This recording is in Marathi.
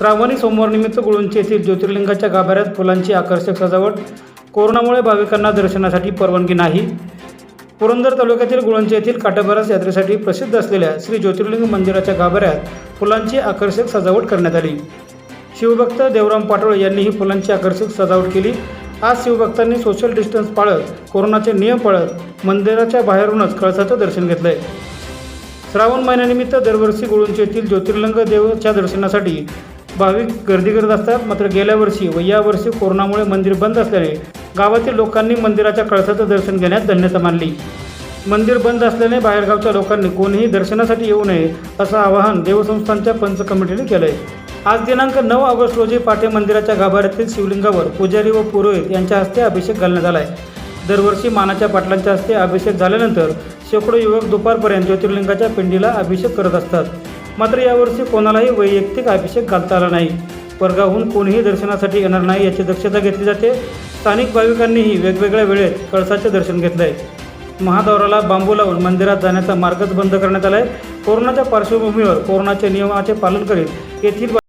श्रावणी सोमवारनिमित्त गुळूंची येथील ज्योतिर्लिंगाच्या गाभाऱ्यात फुलांची आकर्षक सजावट कोरोनामुळे भाविकांना दर्शनासाठी परवानगी नाही. पुरंदर तालुक्यातील गुळंची येथील काटाबारास यात्रेसाठी प्रसिद्ध असलेल्या श्री ज्योतिर्लिंग मंदिराच्या गाभाऱ्यात फुलांची आकर्षक सजावट करण्यात आली. शिवभक्त देवराम पाटोळे यांनी ही फुलांची आकर्षक सजावट केली. आज शिवभक्तांनी सोशल डिस्टन्स पाळत कोरोनाचे नियम पाळत मंदिराच्या बाहेरूनच कळसाचं दर्शन घेतलंय. श्रावण महिन्यानिमित्त दरवर्षी गुळुंचे येथील ज्योतिर्लिंग देवच्या दर्शनासाठी भाविक गर्दी करत असतात. मात्र गेल्या वर्षी व यावर्षी कोरोनामुळे मंदिर बंद असल्याने गावातील लोकांनी मंदिराच्या कळसाचं दर्शन घेण्यात धन्यता मानली. मंदिर बंद असल्याने बाहेरगावच्या लोकांनी कोणीही दर्शनासाठी येऊ नये असं आवाहन देवसंस्थांच्या पंच कमिटीने केलंय. आज दिनांक नऊ ऑगस्ट रोजी पाटे मंदिराच्या गाभाऱ्यातील शिवलिंगावर पुजारी व पुरोहित यांच्या हस्ते अभिषेक घालण्यात आलाय. दरवर्षी मानाच्या पाटलांच्या हस्ते अभिषेक झाल्यानंतर शेकडो युवक दुपारपर्यंत ज्योतिर्लिंगाच्या पिंडीला अभिषेक करत असतात. मात्र यावर्षी कोणालाही वैयक्तिक अभिषेक घालता आला नाही. परगाहून कोणीही दर्शनासाठी येणार नाही याची दक्षता घेतली जाते. स्थानिक भाविकांनीही वेगवेगळ्या वेळेत कळसाचे दर्शन घेतलं आहे महादौराला बांबू लावून मंदिरात जाण्याचा मार्गच बंद करण्यात आला आहे कोरोनाच्या पार्श्वभूमीवर कोरोनाच्या नियमाचे पालन करीत येथील